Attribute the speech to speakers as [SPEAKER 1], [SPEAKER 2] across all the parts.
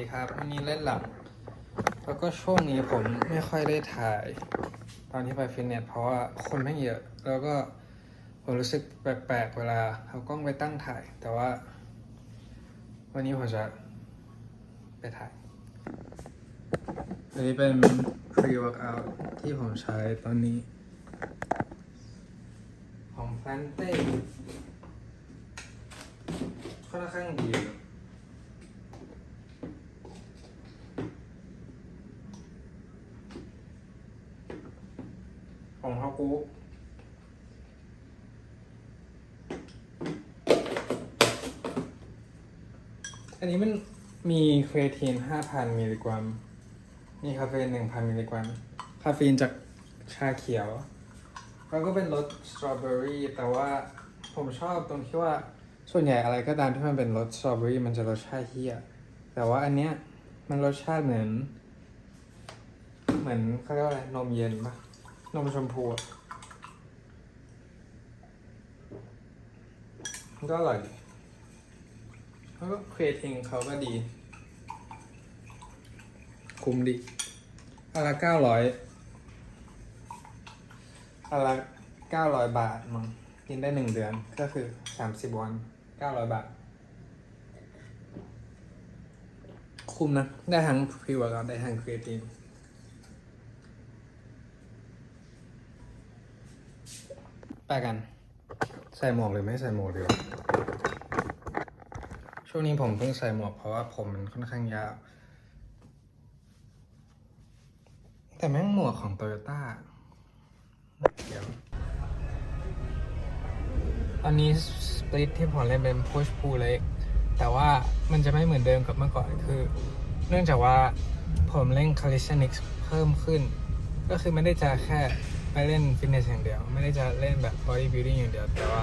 [SPEAKER 1] ดีครับวันนี้เล่นหลัง แล้วก็ช่วงนี้ผมไม่ค่อยได้ถ่าย ตอนที่ไปฟิตเนสเพราะว่าคนไม่เยอะ แล้วก็ผมรู้สึกแปลกๆเวลาเอากล้องไปตั้งถ่าย แต่ว่า วันนี้ผมจะไปถ่ายอันนี้เป็น pre-workout ที่ผมใช้ตอนนี้ของ Plante ค่อนข้างดี ของเขา กูอันนี้มันมีครีทีน5,000 มิลลิกรัม มีคาเฟอีน1,000 มิลลิกรัม คาเฟอีนจากชาเขียว แล้วก็เป็นรสสตรอเบอรี่ แต่ว่าผมชอบตรงที่ว่าส่วนใหญ่อะไรก็ตามที่มันเป็นรสสตรอเบอรี่มันจะรสชาติเฮียแต่ว่าอันเนี้ยมันรสชาติเหมือน เหมือนเขาเรียกว่าอะไรนมเย็นปะ นมชมพูก็อร่อยดีแล้วก็ครทิงเขาก็ดี คุ้มดีอนละเก้าร้อยอนละเก้าร้อยบาทมั้งกินได้หนึ่งเดือนก็คือสามสิบวันเก้าร้อยบาท คุ้มนะ ได้ทั้งพรีเวิร์กได้ทั้งครีเอทิง ไปกัน ใส่หมวกหรือไม่ใส่หมวกดีวะช่วงนี้ผมเพิ่งใส่หมวกเพราะว่าผมมันค่อนข้างยาว แต่แม่งหมวกของโตโยต้าเดี๋ยวตอนนี้สปลิตที่ผมเล่นเป็น push pull leg แต่ว่ามันจะไม่เหมือนเดิมกับเมื่อก่อนคือ เนื่องจากว่าผมเล่น calisthenics เพิ่มขึ้น ก็คือไม่ได้จะแค่ ไปเล่นฟิตเนสอย่างเดียว ไม่ได้จะเล่นแบบ body building อย่างเดียว แต่ว่า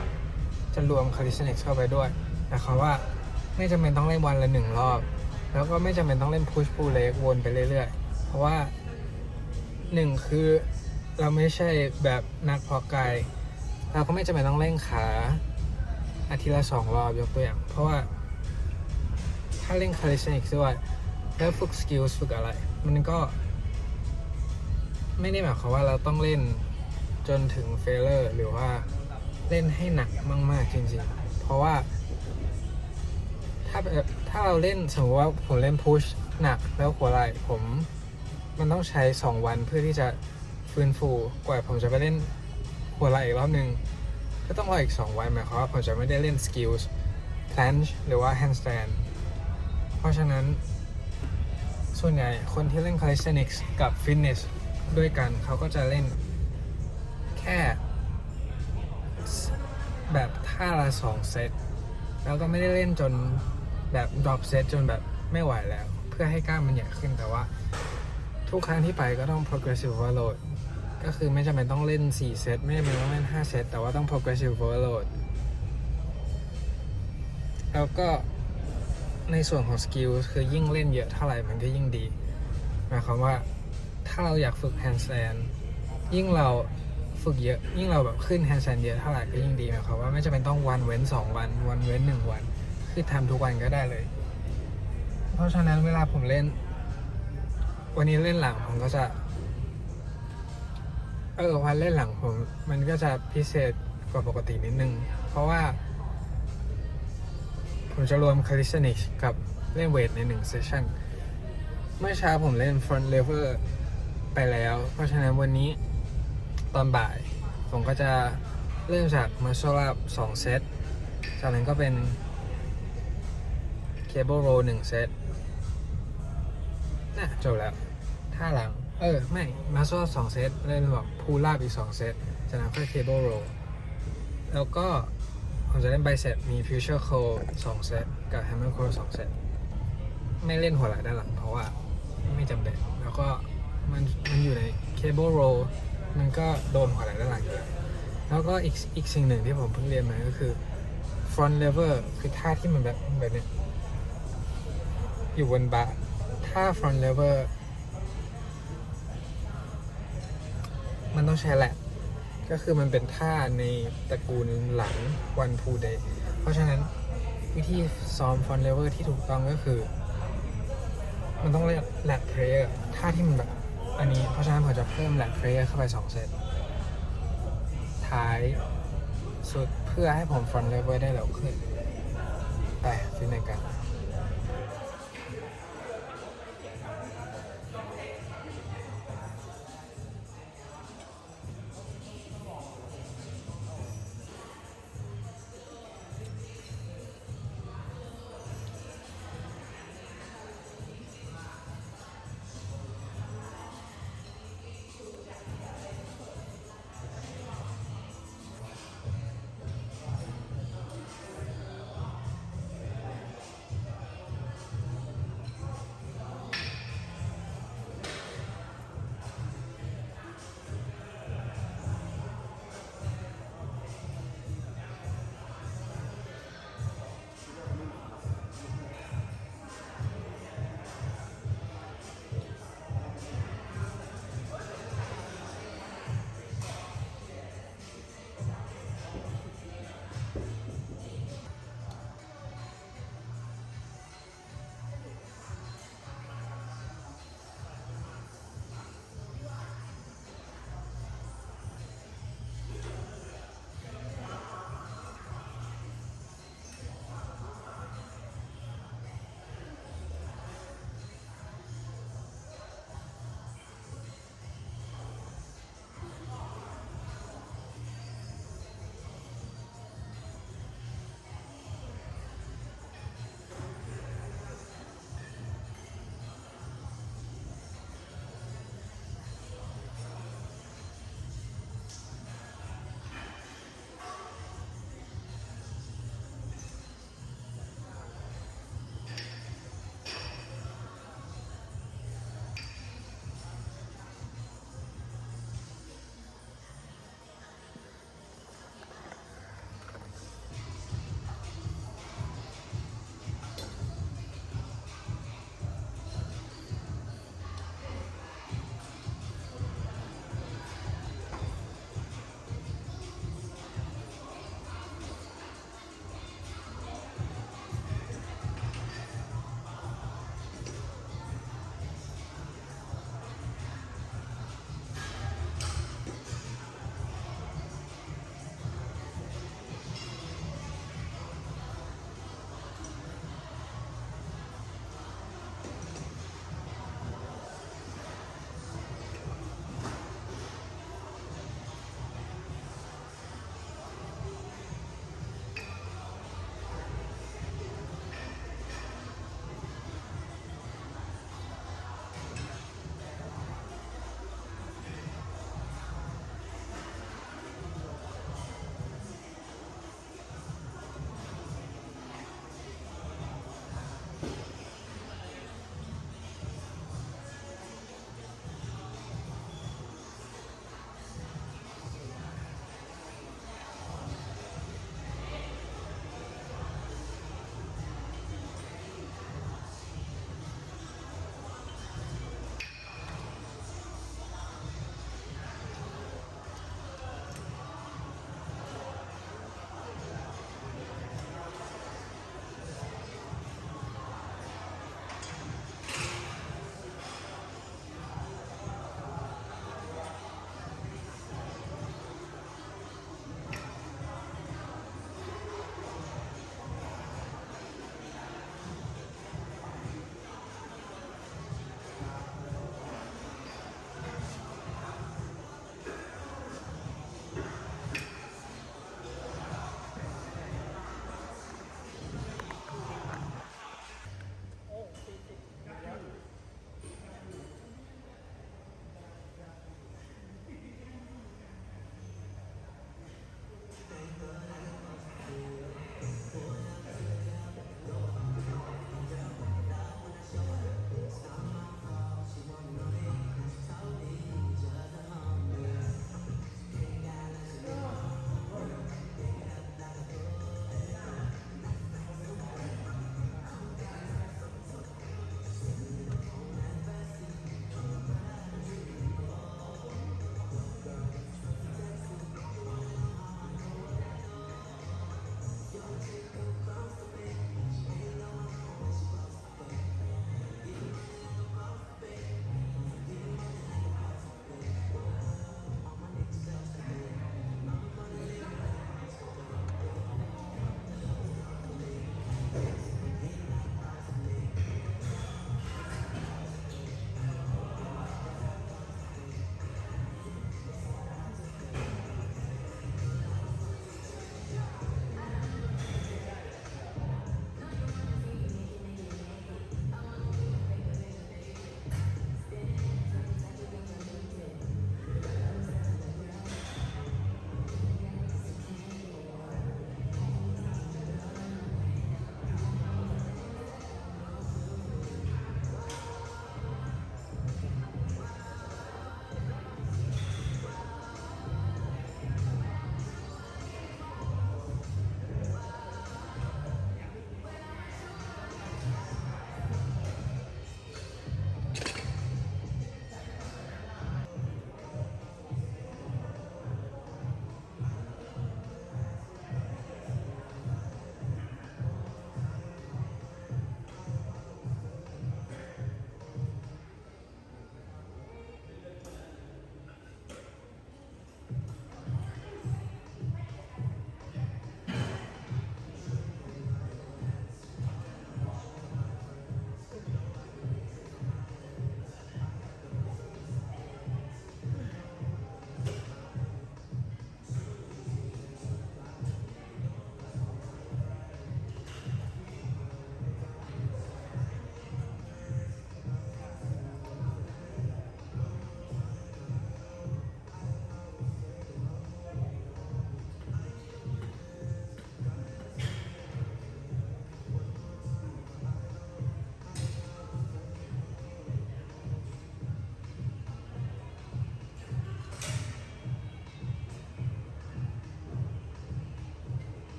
[SPEAKER 1] จะรวม calisthenics เข้าไปด้วยแต่คำว่าไม่จำเป็นต้องเล่นวันละหนึ่งรอบ แล้วก็ไม่จำเป็นต้องเล่น push pull leg วนไปเรื่อยๆ เพราะว่าหนึ่งคือเราไม่ใช่แบบนักพาะกายเราก็ไม่จำเป็นต้องเล่นขาอาทิตย์ละสองรอบยกตัวอย่าง เพราะว่าถ้าเล่น calisthenics ด้วยแล้วฝึกสกิลฝึกอะไร มันก็ ไม่ได้หมายความว่าเราต้องเล่นจนถึงเฟลเลอร์หรือว่าเล่นให้หนักมากๆจริงๆ เพราะว่า ถ้าถ้าเราเล่นสมมติว่าผมเล่นพุชหนักแล้วหัวไหล่ผมมันต้องใช้ 2 วันเพื่อที่จะฟื้นฟูกว่าผมจะไปเล่นหัวไหล่อีกรอบหนึ่งก็ต้องรออีก 2 วันหมายความว่าผมจะไม่ได้เล่นสกิล planche หรือว่า handstand เพราะฉะนั้นส่วนใหญ่คนที่เล่น calisthenics กับ fitness ด้วยกันเขาก็จะเล่นแค่ แบบท่าละสองเซตแล้วก็ไม่ได้เล่นจนแบบ drop set จนแบบไม่ไหวแล้ว เพื่อให้กล้ามมันใหญ่ขึ้นแต่ว่า ทุกครั้งที่ไปก็ต้อง progressive overload ก็คือไม่จำเป็นต้องเล่น 4 เซต ไม่จำเป็นต้องเล่น 5 เซต แต่ว่าต้อง progressive overload แล้วก็ในส่วนของสกิลคือยิ่งเล่นเยอะเท่าไหร่มันก็ยิ่งดีหมายความว่า ถ้าเราอยากฝึก handstand ยิ่งเราฝึกเยอะ ยิ่งเราแบบขึ้น handstand เยอะเท่าไหร่ก็ยิ่งดีหมายความว่าไม่จำเป็นต้องวันเว้น 2 วัน วันเว้น 1 วัน คือทำทุกวันก็ได้เลย เพราะฉะนั้นเวลาผมเล่น วันนี้เล่นหลังผมก็จะ เออวันเล่นหลังผม มันก็จะพิเศษกว่าปกตินิดนึง เพราะว่า ผมจะรวม calisthenics กับเล่นเวทในหนึ่งเซสชั่นเมื่อเช้าผมเล่น front lever ไปแล้ว เพราะฉะนั้นวันนี้ตอนบ่าย ผมก็จะเริ่มจาก muscle up 2เซต จากนั้นก็เป็น cable row 1เซตน่ะจบแล้วท่าหลัง เออ ไม่ muscle up 2เซตเล่นแบบ pull up อีก2เซต จากนั้นค่อย cable row แล้วก็ผมจะเล่นไบเซตมี future curl 2เซต กับ hammer curl 2เซต ไม่เล่นหัวไหล่ด้านหลังเพราะว่าไม่จำเป็น แล้วก็ มันมันอยู่ใน cable row มันก็โดนหัวไหล่ด้านหลังอยู่แล้วแล้วก็อีกอีกสิ่งหนึ่งที่ผมเพิ่งเรียนมาก็คือ front lever คือท่าที่มันแบบแบบเนี้ยอยู่บนบาร์ท่า front lever มันต้องใช้แหละ ก็คือมันเป็นท่าในตระกูลหลัง one two day เพราะฉะนั้นวิธีซ้อม front lever ที่ถูกต้องก็คือ มันต้องเรียกแลดเพลย์ท่าที่มันแบบ อันนี้เพราะฉะนั้นผมจะเพิ่มแลกเพลเยร์เข้าไปสองเซตท้ายสุดเพื่อให้ผมฟรอนต์เลเวลได้เร็วขึ้น ไปฟิตเนกัน